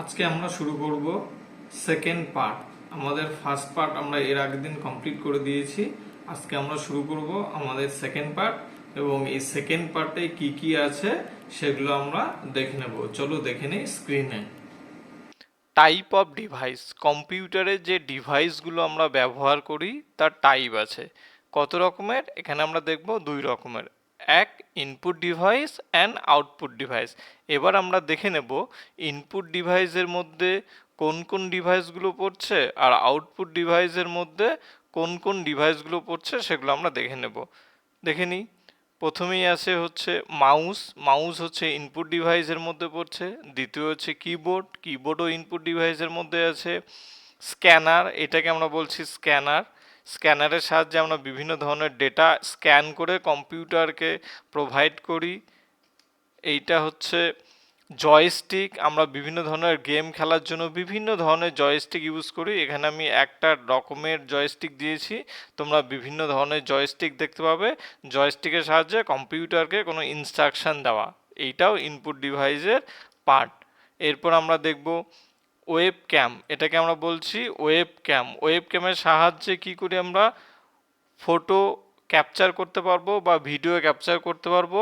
আজকে আমরা শুরু করব সেকেন্ড পার্ট আমাদের ফার্স্ট পার্ট আমরা এর আগের দিন কমপ্লিট করে দিয়েছি। আজকে আমরা শুরু করব আমাদের সেকেন্ড পার্ট এবং এই সেকেন্ড পার্টে কি কি আছে সেগুলো আমরা দেখে নেব। চলো দেখে নিই স্ক্রিনে টাইপ অফ ডিভাইস কম্পিউটারের যে ডিভাইসগুলো আমরা ব্যবহার করি, তার টাইপ আছে। কত রকমের? এখানে আমরা দেখব দুই রকমের। এক input device and output device এবার আমরা দেখে নেব ইনপুট ডিভাইসের মধ্যে কোন কোন ডিভাইসগুলো পড়ছে আর আউটপুট ডিভাইসের মধ্যে কোন কোন ডিভাইসগুলো পড়ছে সেগুলো আমরা দেখে নেব। দেখে নিই। প্রথমেই আছে হচ্ছে মাউস মাউস হচ্ছে ইনপুট ডিভাইসের মধ্যে পড়ছে। দ্বিতীয় হচ্ছে কিবোর্ড কিবোর্ডও ইনপুট ডিভাইসের মধ্যে আছে। স্ক্যানার এটাকে আমরা বলছি স্ক্যানার স্ক্যানারের সাহায্যে আমরা বিভিন্ন ধরনের ডেটা স্ক্যান করে কম্পিউটারকে প্রোভাইড করি। এইটা হচ্ছে জয়স্টিক আমরা বিভিন্ন ধরনের গেম খেলার জন্য বিভিন্ন ধরনের জয়স্টিক ইউজ করি। এখানে আমি একটা রকমের জয়স্টিক দিয়েছি। তোমরা বিভিন্ন ধরনের জয়স্টিক দেখতে পাবে। জয়স্টিকের সাহায্যে কম্পিউটারকে কোনো ইনস্ট্রাকশন দেওয়া। এইটাও ইনপুট ডিভাইসের পার্ট এরপর আমরা দেখব ওয়েব ক্যাম এটাকে আমরা বলছি ওয়েব ক্যাম ওয়েব ক্যামের সাহায্যে কি করে আমরা ফটো ক্যাপচার করতে পারব বা ভিডিও ক্যাপচার করতে পারব?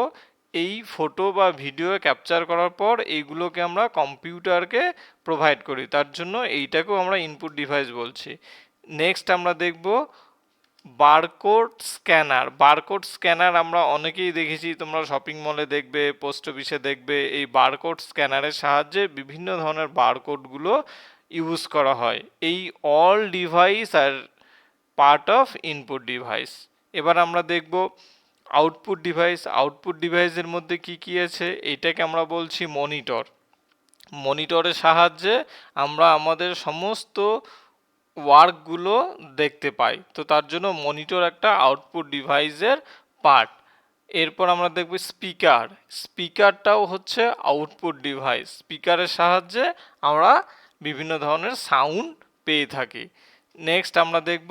এই ফটো বা ভিডিও ক্যাপচার করার পর এইগুলোকে আমরা কম্পিউটারকে প্রোভাইড করি। তার জন্য এইটাকেও আমরা ইনপুট ডিভাইস বলছি। নেক্সট আমরা দেখব বারকোড স্ক্যানার বারকোড স্ক্যানার আমরা অনেকেই দেখেছি, তোমরা শপিং মলে দেখবে পোস্ট অফিসে দেখবে, এই বারকোড স্ক্যানারের সাহায্যে বিভিন্ন ধরনের বারকোডগুলো ইউজ করা হয়। এই all device are part of input device এবার আমরা দেখব আউটপুট ডিভাইস আউটপুট ডিভাইসের মধ্যে কি কি আছে? এইটাকে আমরা বলছি মনিটর মনিটরের সাহায্যে আমরা আমাদের সমস্ত ওয়ার্কগুলো দেখতে পাই। তো তার জন্য মনিটর একটা আউটপুট ডিভাইসের পার্ট। এরপর আমরা দেখব স্পিকার। স্পিকারটাও হচ্ছে আউটপুট ডিভাইস। স্পিকারের সাহায্যে আমরা বিভিন্ন ধরনের সাউন্ড পেয়ে থাকি। নেক্সট আমরা দেখব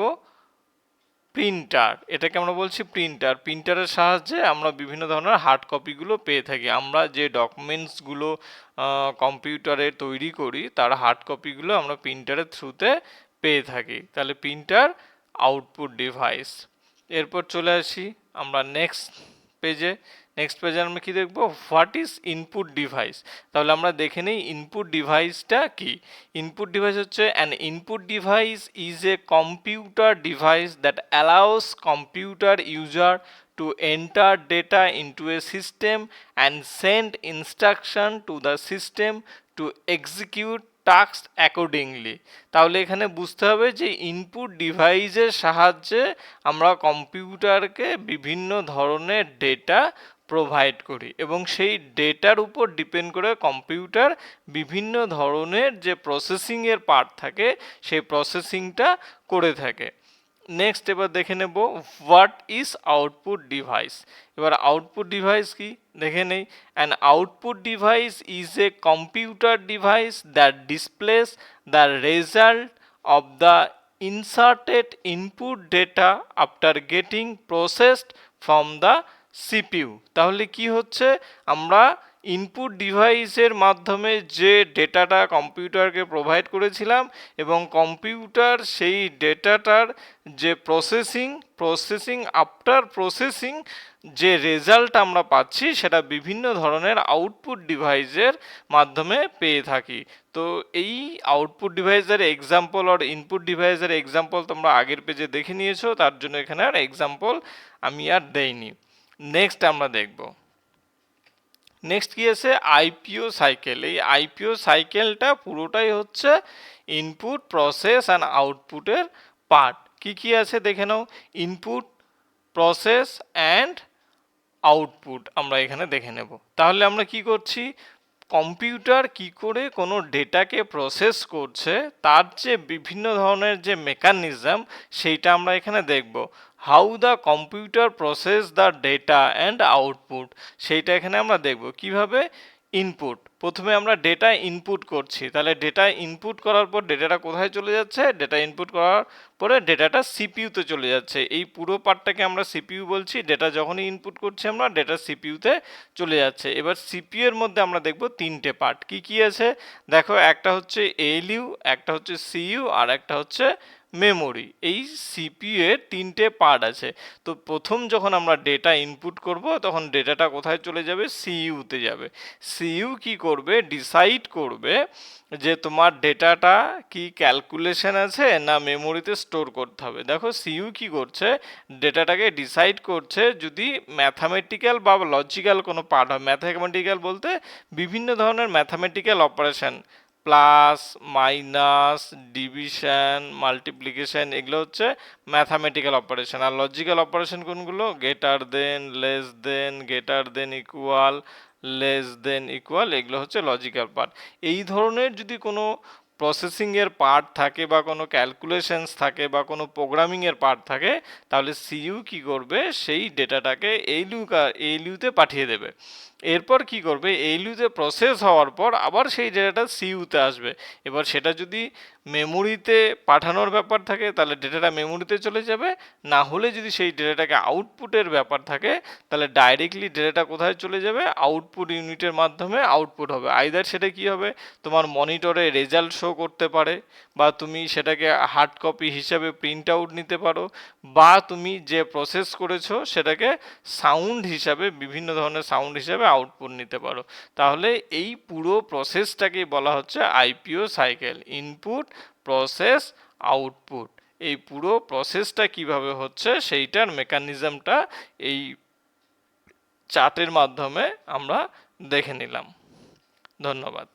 প্রিন্টার। এটাকে আমরা বলছি প্রিন্টার। প্রিন্টারের সাহায্যে আমরা বিভিন্ন ধরনের হার্ড কপিগুলো পেয়ে থাকি। আমরা যে ডকুমেন্টসগুলো কম্পিউটারে তৈরি করি, তার হার্ড কপিগুলো আমরা প্রিন্টারের থ্রুতে পেয়ে থাকি। তাহলে প্রিন্টার আউটপুট ডিভাইস। এরপর চলে আসি আমরা নেক্সট পেজে। নেক্সট পেজে আমরা কি দেখব? What is input device? তাহলে আমরা দেখে নিই ইনপুট ডিভাইসটা কি? ইনপুট ডিভাইস হচ্ছে an input device is a computer device that allows computer user to enter data into a system and send instruction to the system to execute task accordingly তাহলে এখানে বুঝতে হবে যে ইনপুট ডিভাইসের সাহায্যে আমরা কম্পিউটারকে বিভিন্ন ধরনের ডেটা প্রোভাইড করি এবং সেই ডেটার উপর ডিপেন্ড করে কম্পিউটার বিভিন্ন ধরনের যে প্রসেসিংয়ের পার্ট থাকে, সেই প্রসেসিংটা করে থাকে। নেক্সট এবার দেখে নেব হোয়াট ইজ আউটপুট ডিভাইস এবার আউটপুট ডিভাইস কি? দেখে নেই। An output device is a computer device that displays the result of the inserted input data after getting processed from the CPU তাহলে কি হচ্ছে? আমরা ইনপুট ডিভাইসের মাধ্যমে যে ডেটাটা কম্পিউটারকে প্রোভাইড করেছিলাম এবং কম্পিউটার সেই ডেটাটার যে প্রসেসিং প্রসেসিং আফটার প্রসেসিং যে রেজাল্ট আমরা পাচ্ছি সেটা বিভিন্ন ধরনের আউটপুট ডিভাইসের মাধ্যমে পেয়ে থাকি। তো এই আউটপুট ডিভাইসের এক্সাম্পল আর ইনপুট ডিভাইসের এক্সাম্পল তোমরা আগের পেজে দেখে নিয়েছো, তার জন্য এখানে আর এক্সাম্পল আমি আর দেইনি। নেক্সট আমরা দেখব। নেক্সট কি আছে? আইপিও সাইকেল এই আইপিও সাইকেলটা পুরোটাই হচ্ছে ইনপুট প্রসেস অ্যান্ড আউটপুটের পার্ট কি কি আছে দেখে নাও? ইনপুট প্রসেস অ্যান্ড আউটপুট আমরা এখানে দেখে নেব। তাহলে আমরা কি করছি? কম্পিউটার কি করে কোনো ডেটাকে প্রসেস করছে, তার যে বিভিন্ন ধরনের যে মেকানিজম সেইটা আমরা এখানে দেখব। How the computer process the data and output সেইটা এখানে আমরা দেখব। কীভাবে? ইনপুট প্রথমে আমরা ডেটা ইনপুট করছি। তাহলে ডেটা ইনপুট করার পর ডেটাটা কোথায় চলে যাচ্ছে? ডেটা ইনপুট করার পরে ডেটাটা সিপিইউতে চলে যাচ্ছে। এই পুরো পার্টটাকে আমরা সিপিইউ বলছি। ডেটা যখনই ইনপুট করছি আমরা ডেটা সিপিউতে চলে যাচ্ছে। এবার সিপিইউ এর মধ্যে আমরা দেখব তিনটে পার্ট কি কি আছে? দেখো, একটা হচ্ছে এলইউ একটা হচ্ছে সিইউ আর একটা হচ্ছে মেমোরি এই সিপিইউ এর তিনটে পার্ট আছে। তো প্রথম যখন আমরা ডেটা ইনপুট করব, তখন ডেটাটা কোথায় চলে যাবে? সিইউতে যাবে। সিইউ কি করবে? ডিসাইড করবে যে তোমার ডেটাটা কি ক্যালকুলেশন আছে না মেমোরিতে স্টোর করতে হবে। দেখো সিইউ কি করছে? ডেটাটাকে ডিসাইড করছে যদি ম্যাথামেটিক্যাল বা লজিক্যাল কোনো পার্ট হয়। ম্যাথামেটিক্যাল বলতে বিভিন্ন ধরনের mathematical operation plus, minus, division, multiplication, এগুলো হচ্ছে ম্যাথামেটিক্যাল অপারেশন আর লজিক্যাল অপারেশন কোনগুলো? Greater than less than greater than equal less than equal এগুলো হচ্ছে লজিক্যাল পার্ট এই ধরনের যদি কোনো প্রসেসিংয়ের পার্ট থাকে বা কোনো ক্যালকুলেশনস থাকে বা কোনো প্রোগ্রামিংয়ের পার্ট থাকে, তাহলে সিইউ কি করবে? সেই ডেটাটাকে এইলিউ এইলিউতে পাঠিয়ে দেবে। এরপর কি করবে? এইলিউতে প্রসেস হওয়ার পর আবার সেই ডেটাটা সিইউতে আসবে। এবার সেটা যদি মেমোরিতে পাঠানোর ব্যাপার থাকে, তাহলে ডেটাটা মেমোরিতে চলে যাবে। না হলে যদি সেই ডেটাটাকে আউটপুটের ব্যাপার থাকে, তাহলে ডাইরেক্টলি ডেটাটা কোথায় চলে যাবে? আউটপুট ইউনিটের মাধ্যমে আউটপুট হবে। আইদার সেটা কি হবে? তোমার মনিটরে রেজাল্ট শো করতে পারে, বা তুমি সেটাকে হার্ড কপি হিসাবে প্রিন্ট আউট নিতে পারো, বা তুমি যে প্রসেস করেছ, সেটাকে সাউন্ড হিসাবে, বিভিন্ন ধরনের সাউন্ড হিসাবে আউটপুট নিতে পারো। তাহলে এই পুরো প্রসেসটাকে বলা হচ্ছে IPO cycle input process output এই পুরো প্রসেসটা কীভাবে হচ্ছে সেইটার মেকানিজমটা এই চার্টের মাধ্যমে আমরা দেখে নিলাম। ধন্যবাদ।